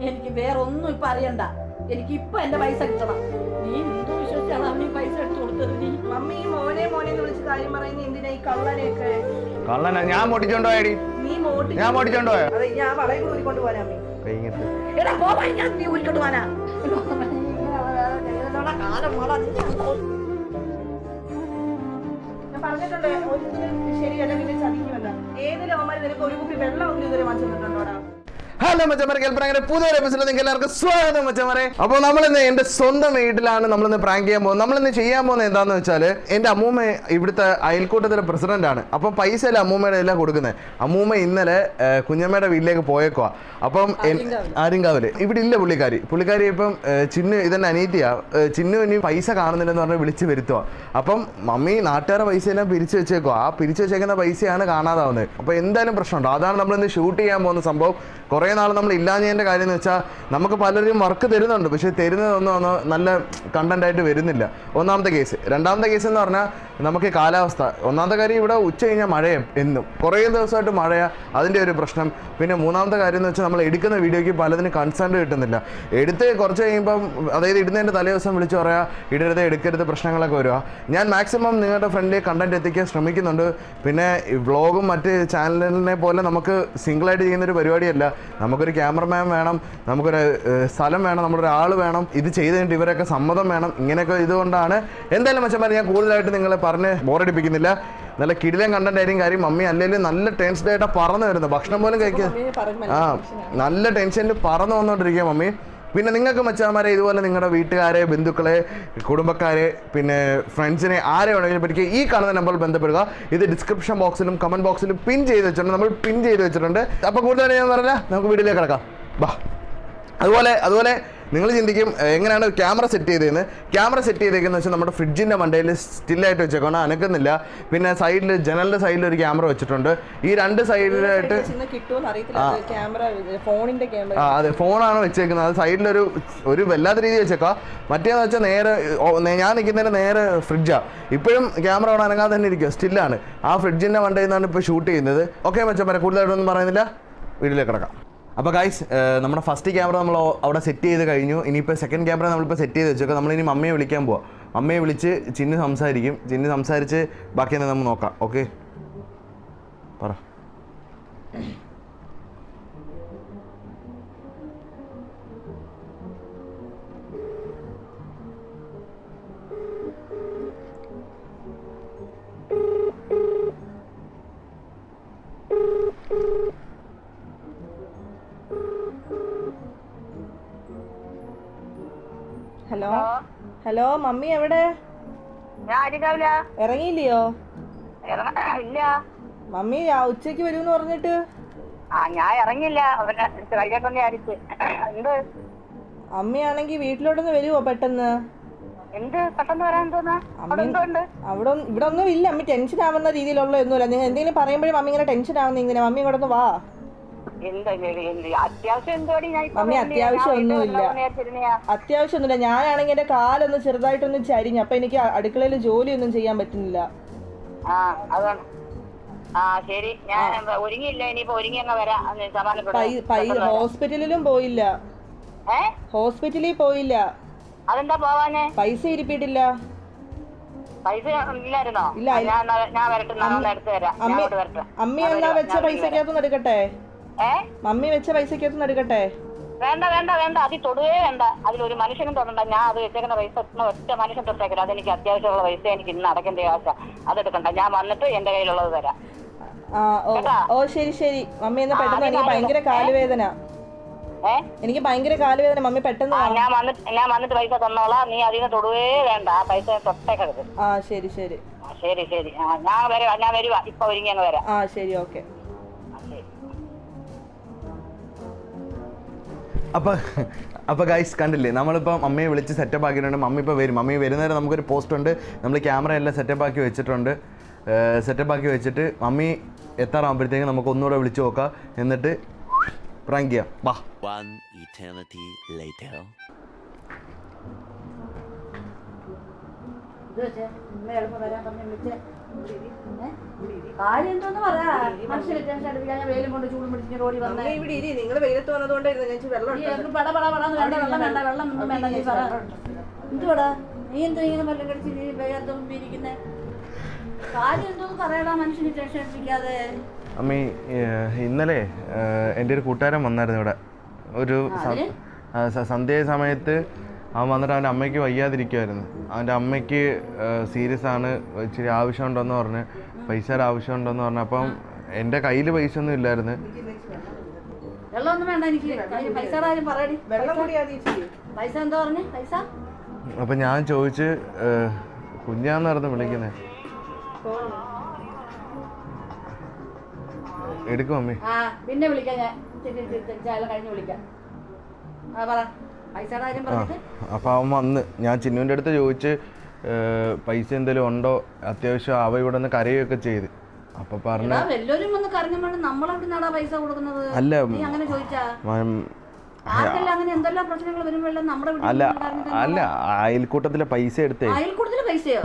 എനിക്ക് വേറെ ഒന്നും ഇപ്പൊ അറിയണ്ട. എനിക്ക് ഇപ്പൊ എന്റെ പൈസ കിട്ടണം. നീ എന്ത് വിശ്വസിച്ചാണ് അമ്മ ഈ പൈസ എടുത്തു കൊടുത്തത്? നീ മമ്മി ഈ മോനെ മോനെ എന്ന് വിളിച്ച് കാര്യം പറയുന്ന എന്തിനാ ഈ കള്ളനെയൊക്കെ? കള്ളന ഞാൻ മോട്ടിച്ചോണ്ടോ നീ മോട്ടി ഞാൻ മോട്ടിച്ചോണ്ടോ അതെ ഞാൻ വളയും കൂടി കൊണ്ട് പോരാ അമ്മേ എടാ പോ ഞാൻ നീ ഊരിക്കൊണ്ട് കാലം പറഞ്ഞിട്ടുണ്ട് ശരിയല്ല പിന്നെ ഏത് ലോമാരി നിനക്ക് ഒരു കുപ്പി വെള്ളം ഒന്നും ഇതുവരെ വാങ്ങിച്ചു തന്നിട്ടുണ്ടോടാ ഹലോ മച്ചമരെ കേൾപ്പറങ്ങനെ പുതിയൊരു എപ്പിസോഡ് നിങ്ങൾക്ക് എല്ലാവർക്കും സ്വാഗതം മച്ചമരെ അപ്പോൾ നമ്മളിന്ന് എന്റെ സ്വന്തം വീട്ടിലാണ് നമ്മളിന്ന് പ്രാങ്ക് ചെയ്യാൻ പോകുന്നത്. നമ്മളിന്ന് ചെയ്യാൻ പോകുന്നത് എന്താന്ന് വെച്ചാൽ എന്റെ അമ്മൂമ്മ ഇവിടുത്തെ അയൽക്കൂട്ടത്തിലെ പ്രസിഡന്റ് ആണ്. അപ്പം പൈസ അല്ല അമ്മൂമ്മയുടെ എല്ലാം കൊടുക്കുന്നത്? അമ്മൂമ്മ ഇന്നലെ കുഞ്ഞമ്മയുടെ വീട്ടിലേക്ക് പോയേക്കുവാ. അപ്പം ആരും ആര്യങ്കാവിൽ. ഇവിടെ ഇല്ല പുള്ളിക്കാരി. പുള്ളിക്കാരി ഇപ്പം ചിന്നു ഇതെന്നെ അനീതിയാ. ചിന്നു ഇനി പൈസ കാണുന്നില്ലെന്ന് പറഞ്ഞ് വിളിച്ച് വരുത്തുക അപ്പം മമ്മി നാട്ടുകാരുടെ പൈസ എല്ലാം പിരിച്ചു വെച്ചേക്കുവാ. ആ പിരിച്ചു വെച്ചേക്കുന്ന പൈസയാണ് കാണാതാവുന്നത്. അപ്പോൾ എന്തായാലും പ്രശ്നമുണ്ടോ? അതാണ് നമ്മളിന്ന് ഷൂട്ട് ചെയ്യാൻ പോകുന്ന സംഭവം. കുറേ നാൾ നമ്മൾ ഇല്ലാഞ്ഞതിന്റെ കാര്യം എന്ന് വെച്ചാൽ നമുക്ക് പലരും വർക്ക് തരുന്നുണ്ട്. പക്ഷേ തരുന്നതൊന്നും നല്ല കണ്ടന്റായിട്ട് വരുന്നില്ല. ഒന്നാമത്തെ കേസ് രണ്ടാമത്തെ കേസ് എന്ന് പറഞ്ഞാൽ നമുക്ക് കാലാവസ്ഥ. ഒന്നാമത്തെ കാര്യം ഇവിടെ ഉച്ച കഴിഞ്ഞാൽ മഴയും എന്നും. കുറേ ദിവസമായിട്ട് മഴയാ അതിന്റെ ഒരു പ്രശ്നം. പിന്നെ മൂന്നാമത്തെ കാര്യം എന്ന് വെച്ചാൽ നമ്മൾ എടുക്കുന്ന വീഡിയോയ്ക്ക് പലതിനും കൺസേൺ കിട്ടുന്നില്ല. എടുത്ത് കുറച്ച് കഴിയുമ്പം അതായത് ഇടുന്നതിന്റെ തലേ ദിവസം വിളിച്ച് പറയാ ഇടരുത് എടുക്കരുത് പ്രശ്നങ്ങളൊക്കെ വരിക. ഞാൻ മാക്സിമം നിങ്ങളുടെ ഫ്രണ്ടിൽ കണ്ടന്റ് എത്തിക്കാൻ ശ്രമിക്കുന്നുണ്ട്. പിന്നെ വ്ളോഗും മറ്റ് ചാനലിനെ പോലെ നമുക്ക് സിംഗിളായിട്ട് ചെയ്യുന്നൊരു പരിപാടിയല്ല. നമുക്കൊരു ക്യാമറമാൻ വേണം നമുക്കൊരു സ്ഥലം വേണം നമ്മളൊരു ആൾ വേണം. ഇത് ചെയ്ത് കഴിഞ്ഞിട്ട് ഇവരൊക്കെ സമ്മതം വേണം. ഇങ്ങനെയൊക്കെ ഇതുകൊണ്ടാണ്. എന്തായാലും മച്ചന്മാർ ഞാൻ കൂടുതലായിട്ട് നിങ്ങളെ പറഞ്ഞ് ബോറടിപ്പിക്കുന്നില്ല. നല്ല കിടിലം കണ്ടന്റ് ആയിരിക്കും കാര്യം. മമ്മി അല്ലെങ്കിൽ നല്ല ടെൻസ്ഡ് ആയിട്ട് പറന്ന് വരുന്നത്. ഭക്ഷണം പോലും കഴിക്കുക ആ നല്ല ടെൻഷനിൽ പറന്ന് വന്നുകൊണ്ടിരിക്കുക മമ്മി. പിന്നെ നിങ്ങൾക്ക് മച്ചാമാരെ ഇതുപോലെ നിങ്ങളുടെ വീട്ടുകാരെ ബന്ധുക്കളെ കുടുംബക്കാരെ പിന്നെ ഫ്രണ്ട്സിനെ ആരെ വേണമെങ്കിലും പറ്റിക്കുക ഈ കാണുന്ന നമ്പറിൽ ബന്ധപ്പെടുക. ഇത് ഡിസ്ക്രിപ്ഷൻ ബോക്സിലും കമന്റ് ബോക്സിലും പിൻ ചെയ്ത് വെച്ചിട്ടുണ്ട്. നമ്മൾ പിൻ ചെയ്ത് വെച്ചിട്ടുണ്ട്. അപ്പോൾ കൂടുതൽ ഞാൻ പറഞ്ഞാൽ നമുക്ക് വീട്ടിലേക്ക് കിടക്കാം. ബാ. അതുപോലെ അതുപോലെ നിങ്ങൾ ചിന്തിക്കും എങ്ങനെയാണ് ക്യാമറ സെറ്റ് ചെയ്തതെന്ന് ക്യാമറ സെറ്റ് ചെയ്തേക്കുന്നത് വെച്ചാൽ നമ്മുടെ ഫ്രിഡ്ജിന്റെ മണ്ടയിൽ സ്റ്റില്ലായിട്ട് വെച്ചേക്കണം? അനക്കുന്നില്ല. പിന്നെ സൈഡിൽ ജനലിന്റെ സൈഡിൽ ഒരു ക്യാമറ വെച്ചിട്ടുണ്ട്. ഈ രണ്ട് സൈഡിലായിട്ട് ആ. അതെ. ഫോണാണ് വെച്ചേക്കുന്നത്. അത് സൈഡിലൊരു ഒരു വല്ലാത്ത രീതി വെച്ചേക്കാം. മറ്റേന്ന് വെച്ചാൽ നേരെ ഞാൻ നിൽക്കുന്നതിന് നേരെ ഫ്രിഡ്ജാണ് ഇപ്പോഴും ക്യാമറ ഓൺ അനങ്ങാതെ തന്നെ ഇരിക്കുക സ്റ്റില്ലാണ് ആ ഫ്രിഡ്ജിന്റെ മണ്ടയിൽ നിന്നാണ് ഇപ്പോൾ ഷൂട്ട് ചെയ്യുന്നത്. ഓക്കെ പറയാം കൂടുതലായിട്ടൊന്നും പറയുന്നില്ല. വീട്ടിലേക്ക് കിടക്കാം. അപ്പോൾ ഗൈസ് നമ്മുടെ ഫസ്റ്റ് ക്യാമറ നമ്മൾ അവിടെ സെറ്റ് ചെയ്ത് കഴിഞ്ഞു. ഇനിയിപ്പോൾ സെക്കൻഡ് ക്യാമറ നമ്മളിപ്പോൾ സെറ്റ് ചെയ്ത് വെച്ചേക്കാം. നമ്മളിനി മമ്മയെ വിളിക്കാൻ പോവാം. അമ്മയെ വിളിച്ച് ചിന്ന് സംസാരിക്കും. ചിന്ന് സംസാരിച്ച് ബാക്കി നമ്മൾ നോക്കാം. ഓക്കെ പറ. ഹലോ? ഹലോ മമ്മി എവിടെ? ഇറങ്ങിയില്ലയോ? ഇല്ല. മമ്മി ഉച്ചയ്ക്ക് വരൂന്ന് പറഞ്ഞിട്ട്? ആ ഞാൻ ഇറങ്ങില്ല എന്ത്? അമ്മയാണെങ്കിൽ വീട്ടിലോട്ടൊന്ന് വരുവോ പെട്ടെന്ന്? എന്ത്? പെട്ടെന്ന് വരാൻ അവിടെ ഇവിടെ ഒന്നും ഇല്ല. അമ്മ ടെൻഷൻ ആവുന്ന രീതിയിലുള്ള ഒന്നുമില്ല. നിങ്ങൾ എന്തെങ്കിലും പറയുമ്പോഴും മമ്മി ഇങ്ങനെ ടെൻഷൻ ആവുന്ന ഇങ്ങനെ. മമ്മി ഇങ്ങോട്ട് ഒന്ന് വാ. അത്യാവശ്യം മമ്മി? അത്യാവശ്യം ഒന്നുമില്ല. വിചാരിച്ചിരുന്നെയാ. അത്യാവശ്യമൊന്നുമില്ല ഞാനാണെങ്കിൽ എന്റെ കാലൊന്ന് ചെറുതായിട്ടൊന്ന് ചരിഞ്ഞു. അപ്പൊ എനിക്ക് അടുക്കളയിൽ ജോലിയൊന്നും ചെയ്യാൻ പറ്റുന്നില്ല. ഹോസ്പിറ്റലിലും പോയില്ല. ഹോസ്പിറ്റലിൽ പോയില്ല. അതെന്താ പോവാനെ പൈസ ഇരിപ്പിട്ടില്ല പൈസ ഇല്ലായിരുന്നോ? ഇല്ല, ഞാൻ വരട്ടെ. ഒന്ന് എടുത്ത് തരാം അമ്മി എന്നാ വെച്ച വരുവാ. എടുക്കട്ടെ? മമ്മി വെച്ച പൈസക്കൊന്നും എടുക്കട്ടെ? വേണ്ട വേണ്ട വേണ്ട. അതി തൊടുവേ വേണ്ട. അതിൽ ഒരു മനുഷ്യനും തൊടണ്ട. ഞാൻ അത് വെച്ചേക്കുന്ന പൈസ ഒറ്റ മനുഷ്യൻ തൊട്ടേക്കില്ല അതെനിക്ക് അത്യാവശ്യമുള്ള പൈസ എനിക്ക് ഇന്ന് അടക്കേണ്ട ആവശ്യ. അതെടുക്കണ്ട ഞാൻ വന്നിട്ട് എന്റെ കയ്യിലുള്ളത് തരാം. ഓ ശരി ശരി. മമ്മി എന്നാ പെട്ടെന്ന് എനിക്ക് ഭയങ്കര. കാലുവേദന. എനിക്ക് ഭയങ്കര കാലുവേദന. മമ്മി പെട്ടെന്ന് ഞാൻ വന്നിട്ട് ഞാൻ വന്നിട്ട് പൈസ തന്നോളാം. നീ അതിന് തൊടുവേ വേണ്ട. ആ പൈസ തൊട്ടേക്കരുത്. ആ ശരി ശരി. ശരി ശരി. ഞാൻ വരുവാ ഞാൻ വരുവാ. ഇപ്പൊ ഒരുങ്ങി അങ്ങ് വരാം. ആ ശരി ഓക്കെ. അപ്പോൾ അപ്പോൾ ഗൈസ് കണ്ടില്ലേ നമ്മളിപ്പം അമ്മയെ വിളിച്ച് സെറ്റപ്പ് ആക്കിയിട്ടുണ്ട്. മമ്മി ഇപ്പോൾ വരും. മമ്മി വരുന്നവരെ നമുക്കൊരു പോസ്റ്റ് ഉണ്ട്. നമ്മൾ ക്യാമറ എല്ലാം സെറ്റപ്പ് ആക്കി വെച്ചിട്ടുണ്ട്. സെറ്റപ്പ് ആക്കി വെച്ചിട്ട് മമ്മി എത്താറാകുമ്പോഴത്തേക്ക് നമുക്ക് ഒന്നുകൂടെ വിളിച്ചു നോക്കാം. എന്നിട്ട് പ്രാങ്ക് ചെയ്യാം. വാ. ഇന്ന് എളുപ്പം വരാൻ പറഞ്ഞ് വിളിച്ചേ. പിന്നെ കാര്യം എന്തോന്ന് പറയാ മനുഷ്യരെ ടെൻഷൻ എടുപ്പിക്കാൻ ഞാൻ വെയിലും കൊണ്ട് ചൂടും പിടിച്ച് റോഡി വന്നേ അമ്മ ഇവിടെ ഇരി. നിങ്ങൾ വെയിലത്ത് വന്നതുകൊണ്ടായിരുന്നു ഞാൻ വെള്ളം. എനിക്ക് പട പട പടാന്ന് വേണ്ട വെള്ളം വേണ്ട വെള്ളം ഒന്നും വേണ്ട നീ പറ. എന്തുവാടാ? നീ എന്താ ഇങ്ങനെ വെള്ളം കടിച്ച് നീ കാര്യം എന്തോന്ന് പറയടാ മനുഷ്യന് ടെൻഷൻ അടിപ്പിക്കാതെ അമ്മി ഇന്നലെ എന്റെ ഒരു കൂട്ടുകാരൻ വന്നായിരുന്നു ഇവിടെ. ഒരു സന്ധ്യ സമയത്ത് അവൻ വന്നിട്ട് അവന്റെ അമ്മയ്ക്ക് വയ്യാതിരിക്കുമായിരുന്നു അവന്റെ അമ്മയ്ക്ക് സീരിയസ് ആണ്. ഇച്ചിരി ആവശ്യമുണ്ടെന്ന് പറഞ്ഞ് പൈസയുടെ ആവശ്യമുണ്ടെന്ന് പറഞ്ഞു. അപ്പം എന്റെ കയ്യിൽ പൈസ ഒന്നും ഇല്ലായിരുന്നു അപ്പൊ പൈസ? പൈസ ഞാൻ ചോദിച്ച് കുഞ്ഞാന്നായിരുന്നു വിളിക്കുന്നേ. വിളിക്കുന്നത് എടുക്കും അമ്മേ ആ പിന്നെ വിളിക്കാം ഞാൻ. കഴിഞ്ഞ് വിളിക്കാം. ആ പറ. പറഞ്ഞിട്ട്? അവൻ വന്ന്. ഞാൻ ചിന്നുവിന്റെ അടുത്ത് ചോദിച്ച് പൈസ എന്തെങ്കിലും ഉണ്ടോ? അത്യാവശ്യം അവ ഇവിടെ നിന്ന് കരയൊക്കെ ചെയ്ത്. അപ്പൊ പറഞ്ഞു അല്ല അല്ല അയൽക്കൂട്ടത്തിലെ പൈസ എടുത്തേ. അയൽക്കൂട്ടത്തിലെ പൈസയോ?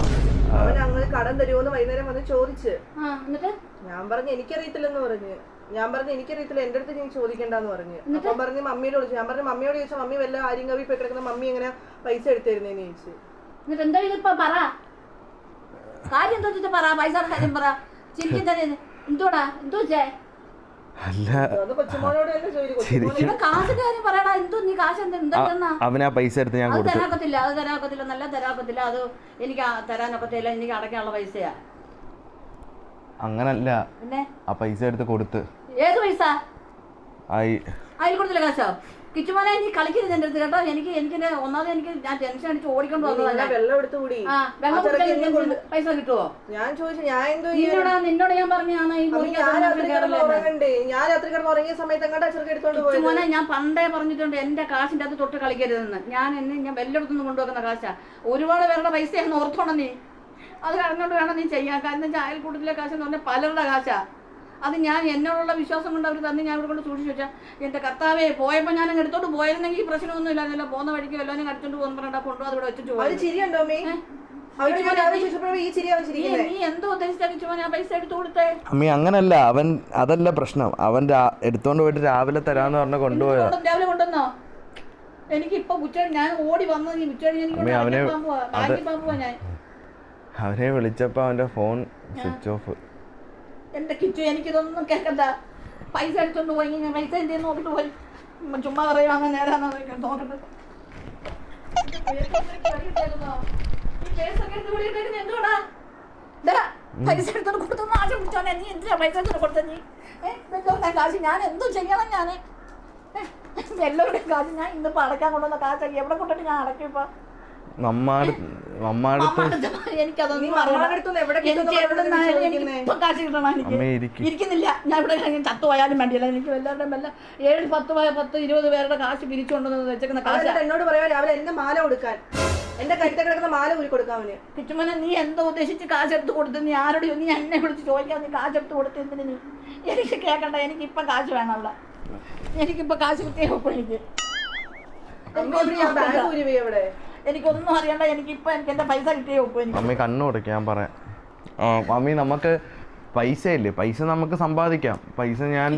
അവൻ അങ്ങനെ കടം തരുമോന്ന് വൈകുന്നേരം വന്ന് ചോദിച്ച്. ഞാൻ പറഞ്ഞു എനിക്കറിയത്തില്ലെന്ന് പറഞ്ഞു. ഞാൻ പറഞ്ഞു എനിക്കറിയത്തില്ല എന്റെ അടുത്ത് നീ ചോദിക്കണ്ടെന്ന് പറഞ്ഞു. അപ്പം പറഞ്ഞു മമ്മിയോട് ചോദിച്ചു ഞാൻ പറഞ്ഞു മമ്മിയോട് ചോദിച്ചു മമ്മി വല്ല ആര്യം കവി പോയി കിടക്കുന്ന മമ്മി എങ്ങനെ പൈസ എടുത്തിരുന്നേന്ന് ചോദിച്ചു. എന്നിട്ട് എന്താ ഇതിപ്പോ പറ? കാര്യം എന്താ പറ? പൈസ കാര്യം പറ. ചിരിക്കും തന്നെ എന്തോടാ എന്തോ വെച്ചേ അല്ല. അത് കൊച്ചുമോനോട് തന്നെ ചോദിച്ചു കൊച്ചുമോനെ ഇവിടെ കാശിന്റെ കാര്യം പറയടാ എന്തോ നീ കാശ് എന്താ എന്താ തന്നാ ആ പൈസ എടുത്ത് ഞാൻ കൊടുത്തു. തരാക്കത്തില്ല അത് തരാക്കത്തില്ല നല്ല തരാക്കത്തില്ല അത് എനിക്ക് തരാനൊക്കത്തില്ല എനിക്ക് അടയ്ക്കാനുള്ള പൈസയാ. അങ്ങനല്ല. ആ പൈസ എടുത്ത് കൊടുത്ത്. ഏത് പൈസ? ആയി കൊടുത്തില്ല കാശോ? കിച്ചുമോനെ നീ കളിക്കരുത് എന്റെ അടുത്ത് കേട്ടോ. എനിക്ക് എനിക്ക് ഒന്നാമത് എനിക്ക് ഞാൻ ടെൻഷൻ അടിച്ച് ഓടിക്കൊണ്ട് വന്നതല്ല? വെള്ളം എടുത്തു കൂടി. ആ വെള്ളം പൈസ കിട്ടുമോ ഞാൻ ചോദിച്ചു ഞാൻ എന്തോ? നിന്നോടാ നിന്നോട് ഞാൻ പറഞ്ഞാണ് ഈ ഞാൻ രാത്രി കിടന്ന് ഉറങ്ങിയ സമയത്ത് അങ്ങോട്ട് എടുത്തോണ്ട് മോനെ ഞാൻ പണ്ടേ പറഞ്ഞിട്ടുണ്ട് എന്റെ കാശിന്റെ അകത്ത് തൊട്ട് കളിക്കരുതെന്ന്. ഞാൻ എന്നെ ഞാൻ വെല്ലെടുത്തുനിന്ന് കൊണ്ടുവെക്കുന്ന കാശാ. ഒരുപാട് പേരുടെ പൈസയാണ് ഓർത്തോണം നീ. അത് അറിഞ്ഞോണ്ട് വേണം നീ ചെയ്യാൻ. കാരണം വെച്ചാൽ അയൽക്കൂട്ടത്തിലെ കാശ് പറഞ്ഞ പറഞ്ഞാൽ പലരുടെ കാശാ. അത് ഞാൻ എന്നോടുള്ള വിശ്വാസം കൊണ്ട് അവർ തന്നെ ഞാൻ ഇവിടെ കൊണ്ട് സൂക്ഷിച്ചു വെച്ചാൽ എന്റെ കർത്താവെ പോയപ്പോൾ ഞാൻ എടുത്തോണ്ട് പോയിരുന്നെങ്കിൽ ഈ പ്രശ്നമൊന്നും ഇല്ലായിരുന്നല്ലോ. പോകുന്ന വഴിക്ക് വല്ലവനും കടിച്ചോണ്ട് പോകുന്ന പറഞ്ഞാൽ കൊണ്ടു അത് ഇവിടെ വെച്ചിട്ട് പോയി അമ്മി? അങ്ങനല്ല. അവൻ അതല്ല പ്രശ്നം. അവൻ എടുത്തോണ്ട് പോയിട്ട് രാവിലെ തരാന്ന് പറഞ്ഞ കൊണ്ടുപോയോ രാവിലെ കൊണ്ടുവന്നോ? എനിക്ക് ഇപ്പൊ ഞാൻ ഓടി വന്നത് ഈ അവനെ- വിളിച്ചപ്പോ പോവാ ബാങ്കി പോവാ ഞാൻ. അവനെ വിളിച്ചപ്പോൾ അവന്റെ ഫോൺ സ്വിച്ച് ഓഫ് എന്റെ കിച്ചു എനിക്കിതൊന്നും കേൾക്കണ്ട പൈസ എടുത്തോണ്ട് പോയി ഞാൻ പൈസ എന്റെ നോക്കിട്ട് പോയി? ചുമ്മാ പറയുക അങ്ങനെ നേരാന്ന് നോക്കട്ടെ. പൈസ എടുത്തോണ്ട് കൊടുത്തൊന്നും ആശം പിടിച്ചോനെ നീ എന്തിനാ പൈസ കൊടുത്ത നീ? ഏഹ് കാശ് ഞാൻ എന്തു ചെയ്യണം ഞാൻ എല്ലാവരുടെയും കാശ് ഞാൻ ഇന്നിപ്പോ അടക്കാൻ കൊണ്ടുവന്ന കാശ് എവിടെ കൊണ്ടിട്ട് ഞാൻ അടയ്ക്കും ഇപ്പൊ എനിക്ക് എനിക്ക് എനിക്ക്. ഇരിക്കുന്നില്ല. ഞാൻ ഇവിടെ ചത്തു പോയാലും വേണ്ടിയില്ല. എനിക്ക് എല്ലാവരുടെയും വല്ല ഏഴ് പത്ത് പത്ത് ഇരുപത് പേരുടെ കാശ് പിരിച്ചുകൊണ്ടെന്ന് വെച്ചേക്കുന്ന കാശ്. എന്നോട് പറയാ രാവിലെ എന്റെ മാല കൊടുക്കാൻ. എന്റെ കഴുത്തെ കിടക്കുന്ന മാല ഊരി കൊടുക്കാൻ അവന്. കിച്ചുമനെ നീ എന്തോ ഉദ്ദേശിച്ച് കാശ് എടുത്ത് കൊടുത്ത് നീ ആരോട് നീ എന്നെ വിളിച്ച് ചോദിക്കാൻ നീ കാശ് എടുത്ത് കൊടുത്തതിന് നീ? എനിക്ക് കേൾക്കണ്ട എനിക്കിപ്പം കാശ് വേണം അവിടെ എനിക്കിപ്പം കാശ് കിട്ടിയേ ഒപ്പം എനിക്ക്. ഇവിടെ ബാഗ് ഊരി അവിടെ. എനിക്കൊന്നും അറിയണ്ട എനിക്കിപ്പം എനിക്ക് എന്റെ പൈസ കിട്ടിയേ ഒപ്പം മമ്മി കണ്ണു കൊടുക്കാൻ പറയാം. മമ്മി നമുക്ക് പൈസ ഇല്ലേ പൈസ നമുക്ക് സമ്പാദിക്കാം. പൈസ ഞാൻ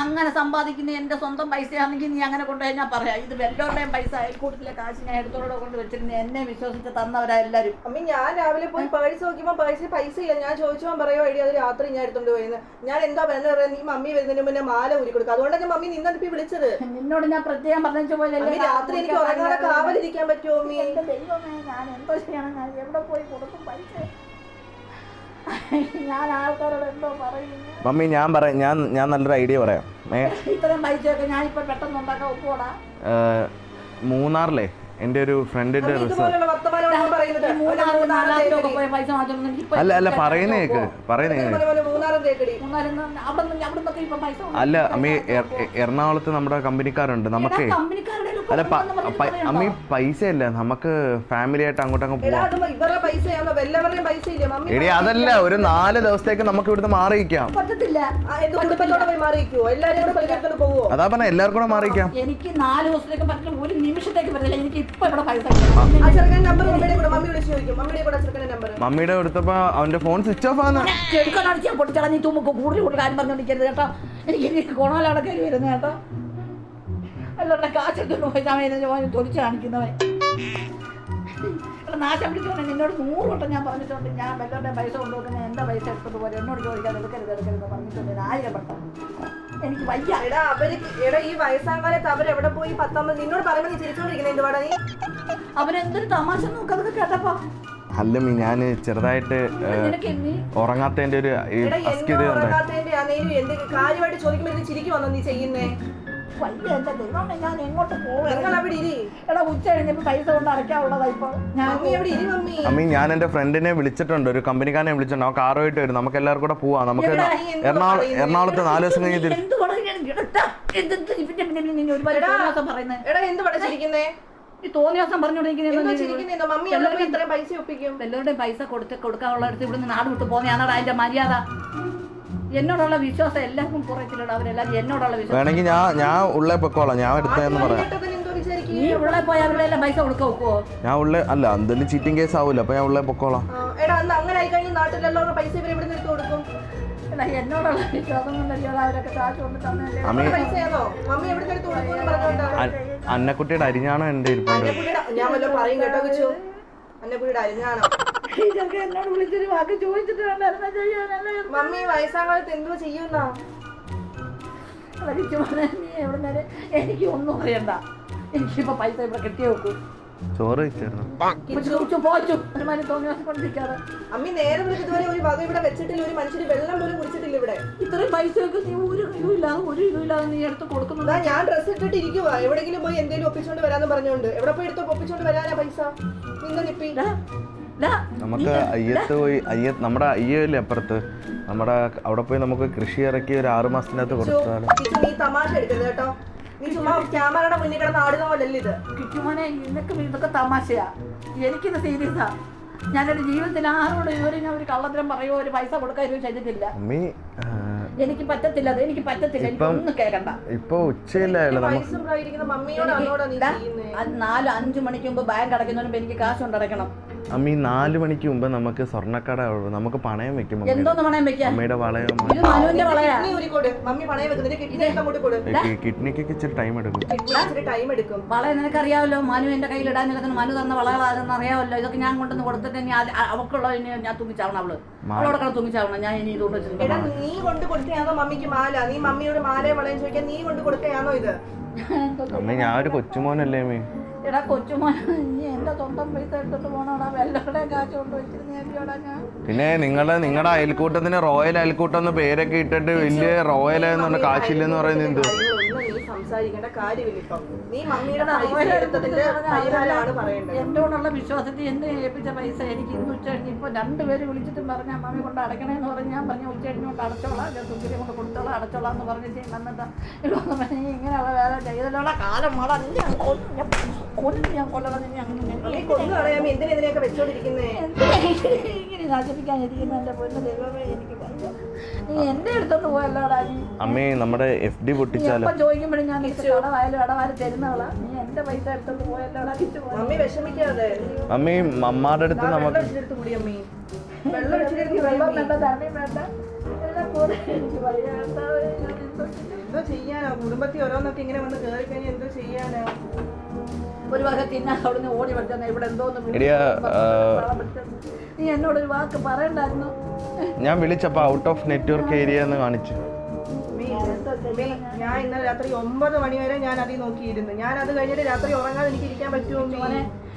അങ്ങനെ സമ്പാദിക്കുന്ന എന്റെ സ്വന്തം പൈസയാണെങ്കിൽ നീ അങ്ങനെ കൊണ്ടുപോയി ഞാൻ പറയാം. ഇത് വെല്ലോടെയും പൈസ അയൽക്കൂട്ടത്തിലെ കാശ് ഞാൻ എടുത്തോടെ കൊണ്ട് വെച്ചിരുന്നു എന്നെ വിശ്വസിച്ച് തന്നവരാ എല്ലാരും അമ്മ ഞാൻ രാവിലെ പോയി പൈസ നോക്കിയപ്പോ പൈസ പൈസ ഇല്ല ഞാൻ ചോദിച്ചപ്പോൾ പറയുമോ എടി അത് രാത്രി ഞാൻ എടുത്തോണ്ട് പോയിരുന്നു ഞാൻ എന്താ പറയുന്നത് പറയാ? നീ മമ്മി വരുന്നതിന് മുന്നേ മാല ഊരി കൊടുക്കുക അതുകൊണ്ടാണ് ഞാൻ മമ്മി നിന്നിട്ട് വിളിച്ചത്. നിന്നോട് ഞാൻ പ്രത്യേകം പറഞ്ഞു അമ്മി രാത്രി എനിക്ക് ഉറങ്ങാതെ കാവലിരിക്കാൻ പറ്റുമോ മമ്മി എന്റെ ദൈവമേ ഞാൻ എന്തോ ചെയ്യണം ഞാൻ എവിടെ പോയി കൊടുക്കും പൈസ? ഞാൻ ആൾക്കാരോട് എന്തോ പറയുന്നു. മമ്മി ഞാൻ പറയാം ഞാൻ ഞാൻ നല്ലൊരു ഐഡിയ പറയാം. ഏ ഇത്രയും പൈസയൊക്കെ ഞാൻ ഇപ്പൊ പെട്ടെന്ന് ഉണ്ടാക്കാൻ ഒപ്പോടാ ഏ, മൂന്നാറിലെ? എന്റെ ഒരു ഫ്രണ്ടിന്റെ അല്ല അല്ല പറയുന്ന കേക്ക് പറയുന്ന അല്ല അമ്മി എറണാകുളത്ത് നമ്മുടെ കമ്പനിക്കാരുണ്ട്. നമുക്ക് അല്ല? അമ്മ പൈസ അല്ല നമുക്ക് ഫാമിലി ആയിട്ട് അങ്ങോട്ട് അങ്ങ് പോവാം. എടി അതല്ല ഒരു നാല് ദിവസത്തേക്ക് നമുക്ക് ഇവിടുന്ന് മാറിയിക്കാം അതാ പറഞ്ഞ എല്ലാവർക്കും കൂടെ മാറിയിക്കാം എനിക്ക് നാല് ദിവസത്തേക്ക് പറ്റില്ല ഒരു നിമിഷത്തേക്ക് പറ്റില്ല എനിക്ക് മമ്മിയുടെ കൊടുത്തപ്പോ അവന്റെ ഫോൺ സ്വിച്ച് ഓഫ് ആണ് ചെടുക്കാൻ അടിച്ചാൽ പൊട്ടിച്ചാൽ നീ കൂടുതൽ കൂടുതൽ കാര്യം പറഞ്ഞോണ്ടിരിക്കരുത് കേട്ടോ. എനിക്ക് കയറി വരുന്നത് കേട്ടോ. അല്ലാണ്ട് കാശെടുത്തോണ്ട് പോയി സമയം തൊലിച്ച് കാണിക്കുന്നവൻ. ഇവിടെ നാശം പിടിച്ചോണ്ട് നിന്നോട് നൂറ് വട്ടം ഞാൻ പറഞ്ഞിട്ടുണ്ട്. ഞാൻ വല്ലവരുടെ പൈസ കൊണ്ടുവെക്കുന്ന എന്റെ പൈസ എടുത്തത് പോലെ എന്നോട് ചോദിക്കാതെ എടുക്കരുത് എടുക്കരുത് പറഞ്ഞിട്ടുണ്ട്. ഞാൻ ആയിരം വട്ടം. എനിക്ക് വയ്യ. എടാ അവർ എടാ ഈ വയസ്സാം കാലത്ത് അവരെവിടെ പോയി പത്തൊമ്പത് നിന്നോട് പറയുമ്പോൾ നീ ചിരിച്ചോണ്ടിരിക്കുന്നത് എന്തുവാടാ നീ? അവരെന്തൊരു തമാശ നോക്കതൊക്കെ കേട്ടപ്പോ. അല്ലമ്മി ഞാൻ ചെറുതായിട്ട് ഉറങ്ങാത്തതിന്റെ ഒരു എന്തോ എന്ത് കാര്യമായിട്ട് ചോദിക്കുമ്പോൾ നീ ചെയ്യുന്നേ? ദൈവമേ ഞാൻ എങ്ങോട്ട് പോവുക നിങ്ങൾ അവിടെ ഇരി. എടാ ഉച്ച പൈസ കൊണ്ട് അടയ്ക്കാനുള്ളതാ ഇപ്പോൾ ഞാൻ മമ്മി ഇരി മമ്മി. അമ്മി ഞാൻ എന്റെ ഫ്രണ്ടിനെ വിളിച്ചിട്ടുണ്ട് ഒരു കമ്പനിക്കാരനെ വിളിച്ചിട്ടുണ്ട്. കാർ കാറുമായിട്ട് വരും. നമുക്ക് എല്ലാവർക്കും കൂടെ പോവാം. നമുക്ക് എറണാകുളം എറണാകുളത്ത് നാല് ദിവസം കഴിഞ്ഞ് തിരി- എന്ത് പറയുകയാണ്? ഇടത്താ. എന്ത് എന്ത് പിന്നെ പിന്നെ പിന്നെ നീ ഒരുപാട് എടാ. എടാ എന്ത് പഠിച്ചിരിക്കുന്നേ ഈ തോന്നിയാസം ദിവസം ഇത്രയും പൈസ എല്ലാവരുടെയും പൈസ കൊടുത്ത് കൊടുക്കാനുള്ള അടുത്ത് ഇവിടുന്ന് നാട് വിട്ട് പോകുന്നതാണോടാ അതിന്റെ മര്യാദ? എന്നോടുള്ള വിശ്വാസം എല്ലാവർക്കും കുറച്ചില്ലടാ അവരെല്ലാവരും എന്നോടുള്ള വിശ്വാസം. വേണമെങ്കിൽ ഞാൻ ഞാൻ ഉള്ളേ പൊക്കോളാം. ഞാൻ എടുത്തതെന്ന് പറയാം. നീ ഇവിടെ പോയി അവരുടെ പൈസ കൊടുക്ക വെക്കുവോ ഞാൻ ഉള്ളേ അല്ല എന്തെങ്കിലും ചീറ്റിംഗ് കേസ് ആവൂല അപ്പൊ ഞാൻ ഉള്ളേ പൊക്കോളാം. എടാ അന്ന് അങ്ങനെ ആയി കഴിഞ്ഞാൽ നാട്ടിലെല്ലാവരുടെ പൈസ ഇവർ ഇവിടെ നിന്ന് കൊടുക്കും. എടാ എന്നോടുള്ള വിശ്വാസം കൊണ്ടല്ലോ അവരൊക്കെ കാശ് കൊണ്ട് തന്നല്ലേ? അമ്മി അവരുടെ പൈസയാണോ മമ്മി എവിടെ നിന്ന് എടുത്ത് കൊടുക്കും എന്ന് പറഞ്ഞോണ്ടാണ് അ- അന്നക്കുട്ടിയുടെ അരിഞ്ഞാണോ എന്റെ ഇരിപ്പുണ്ട്? ഞാൻ പറയും കേട്ടോ വെച്ചു അന്നക്കുട്ടിയുടെ അരിഞ്ഞാണോ? ഇതൊക്കെ എന്നോട് വിളിച്ചൊരു വാക്ക് ചോദിച്ചിട്ട് വേണ്ടായിരുന്ന. ചെയ്യാനല്ല മമ്മി വയസ്സാം കാലത്ത് എന്തോ ചെയ്യുന്നാ നീ എവിടെ നേരെ എനിക്ക് ഒന്നും അറിയണ്ട. എനിക്കിപ്പോ പൈസ ഇവിടെ കെട്ടി വെക്കൂ ചോറ് അമ്മി നേരെ വിളിച്ചതുവരെ ഒരു വക ഇവിടെ വെച്ചിട്ടില്ല. ഒരു മനുഷ്യര് വെള്ളം പോലും കുടിച്ചിട്ടില്ല ഇവിടെ. ഇത്രയും പൈസയൊക്കെ നീ ഒരു ഇതുമില്ലാതെ ഒരു ഇതുമില്ലാതെ നീ എടുത്ത് കൊടുക്കുന്നു ഞാൻ ഡ്രസ് ഇട്ടിട്ട് ഇരിക്കുവാ. എവിടെങ്കിലും പോയി എന്തെങ്കിലും ഒപ്പിച്ചോണ്ട് വരാന്ന് പറഞ്ഞോണ്ട്. എവിടെ പോയി എടുത്തോ ഒപ്പിച്ചോണ്ട് വരാനാ പൈസ? നിന്ന നിപ്പി. നമുക്ക് അയ്യത്ത് പോയി അയ്യത്ത് നമ്മുടെ അയ്യല്ലേ അപ്പുറത്ത്? നമ്മുടെ അവിടെ പോയി നമുക്ക് കൃഷി ഇറക്കി ഒരു ആറു മാസത്തിനകത്ത് കൊടുത്താണ് നീ തമാശ എടുക്കരുത് കേട്ടോ. നീ ചുമ്മാ ക്യാമറയുടെ മുന്നിൽ കിടന്ന് ആടുന്ന പോലല്ല ഇത്? കിറ്റുമോനെ നിനക്ക് ഇതൊക്കെ തമാശയാ. എനിക്കിത് സീരിയസാ ഞാനെന്റെ ജീവിതത്തിൽ ആരോട് ഇതുവരെ ഞാൻ ഒരു കള്ളത്തിനും പറയുമോ ഒരു പൈസ കൊടുക്കാനും ചെയ്തിട്ടില്ല. എനിക്ക് പറ്റത്തില്ല അത് എനിക്ക് പറ്റത്തില്ല. ഒന്നും കേൾക്കണ്ട. ഇപ്പൊ ഉച്ചയില്ലായല്ലോ നമ്മ പൈസ പ്രായിരിക്കുന്ന മമ്മിയോട് അന്നോടാ നീ ഡാ, ചെയ്യുന്നേ? അത് നാല് അഞ്ചു മണിക്ക് മുമ്പ് ബാങ്ക് അടയ്ക്കുന്നതിന് എനിക്ക് കാശ് കൊണ്ടടയ്ക്കണം. അമ്മി നാല് മണിക്ക് മുമ്പ് നമുക്ക് സ്വർണക്കട നമുക്ക് പണയം വെക്കും അമ്മയുടെ. വളയം. കിഡ്നിക്ക് മനുവിന്റെ വളയാ. കിഡ്നി ഊരിക്കോട് മമ്മി പണയം വെക്കുന്നില്ല കിഡ്നി അങ്ങോട്ട് കൊടു കിഡ്നിക്കൊക്കെ ഇച്ചിരി ടൈം എടുക്കും. ടൈം എടുക്കും. വള നിനക്കറിയാമല്ലോ മനു എന്റെ കയ്യിൽ ഇടാൻ നിൽക്കുന്ന മനു തന്ന വളകളാണെന്ന് അറിയാമല്ലോ ഇതൊക്കെ ഞാൻ കൊണ്ടുവന്ന് കൊടുത്തിട്ട് അവക്കുള്ള ഞാൻ തുമ്മിച്ചാവണം അവൾ. അവളോടൊക്കെ കൂടെ തുമ്മിച്ചാവണം ഞാൻ ഇനി ഇതുകൊണ്ട് എടാ വെച്ചിട്ടുണ്ട് നീ കൊണ്ട് കൊടുത്തയാണോ മമ്മിക്ക് മാല? നീ മമ്മിയോട് മാലയും വളയും ചോദിക്കാൻ നീ കൊണ്ട് കൊടുത്തയാണോ ഇത്? അമ്മ ഞാൻ ഒരു കൊച്ചുമോനല്ലേ അമ്മി. എടാ കൊച്ചുമോനെ നീ എന്റെ സ്വന്തം പൈസ എടുത്തിട്ട് പോണോടാ. വെല്ലയുടെ കാശ് കൊണ്ട് എന്തിയോടാ ഞാൻ. പിന്നെ നിങ്ങൾ നിങ്ങളുടെ അയൽക്കൂട്ടത്തിന് റോയൽ അയൽക്കൂട്ടം എന്ന് പേരൊക്കെ ഇട്ടിട്ട് വലിയ റോയൽ എന്ന് കാശില്ലെന്ന് പറയുന്നത് എന്ത് കാര്യങ്ങളൊന്നും നീ സംസാരിക്കേണ്ട കാര്യമില്ല ഇപ്പം. നീ മമ്മിയുടെ പൈസ എടുത്തതിന്റെ പരിഹാരമാണ് പറയേണ്ടത്. എന്നോടുള്ള വിശ്വാസത്തിൽ എന്നെ ഏൽപ്പിച്ച പൈസ എനിക്ക് ഇന്ന് ഉച്ച കഴിഞ്ഞ് ഇപ്പൊ രണ്ടുപേര് വിളിച്ചിട്ടും പറഞ്ഞ അമ്മ കൊണ്ട് അടയ്ക്കണേന്ന് പറഞ്ഞ് ഞാൻ പറഞ്ഞു ഉച്ച കഴിഞ്ഞ് കൊണ്ട് അടച്ചോളാം ഞാൻ സുന്ദരി കൊണ്ട് കൊടുത്തോളാം അടച്ചോളാം എന്ന് പറഞ്ഞിട്ട് വന്നിട്ട് ഇവിടെ പറഞ്ഞ് ഇങ്ങനെയുള്ള വേല ചെയ്തല്ലുള്ള കാലം മോളെ നീ ഞാൻ കൊല്ലണം വെച്ചോണ്ടിരിക്കുന്നേ? ഇങ്ങനെ നശിപ്പിക്കാനിരിക്കുന്ന എന്റെ പൊന്നു ദൈവമേ എനിക്ക്. നീ പോയല്ലോടാ അമ്മേ നമ്മുടെ എഫ് ഡി പൊട്ടിച്ചാലും? ചോദിക്കുമ്പോഴും ഞാൻ അടവായാലും തരുന്നവളാ. നീ എന്റെ പൈസ പോയല്ലോടാ മമ്മി വിഷമിക്കാതെ. അമ്മേ അമ്മാരുടെ അടുത്ത് നമുക്ക് കുടി അമ്മി. വെള്ളം ഒഴിച്ചെടുത്ത് കുടി വെള്ളം അമ്മി. വേണ്ട തണ്ണിയും വേണ്ട. എല്ലാം എനിക്ക് എന്തോ ചെയ്യും? ചെയ്യാനാ? കുടുംബത്തിൽ ഓരോന്നൊക്കെ ഇങ്ങനെ വന്ന് കേറി കഴിഞ്ഞാൽ എന്തോ ചെയ്യാനാ? ഒരു വക തിന്നാൻ അവിടുന്ന് ഓടി വെച്ചാൽ ഇവിടെ എന്തോന്ന് വിളിച്ച് എടിയാ, ആ, വളം പിടിച്ചെന്ന്. വാക്ക് പറയണ്ടായിരുന്നു. ഞാൻ വിളിച്ചപ്പോ ഔട്ട് ഓഫ് നെറ്റ്വർക്ക് ഏരിയ എന്ന് കാണിച്ചു. ഞാൻ ഇന്നലെ രാത്രി ഒമ്പത് മണി വരെ ഞാൻ അതിൽ നോക്കിയിരുന്നു. ഞാൻ അത് കഴിഞ്ഞിട്ട് രാത്രി ഉറങ്ങാതെ എനിക്ക് ഇരിക്കാൻ പറ്റുമോ?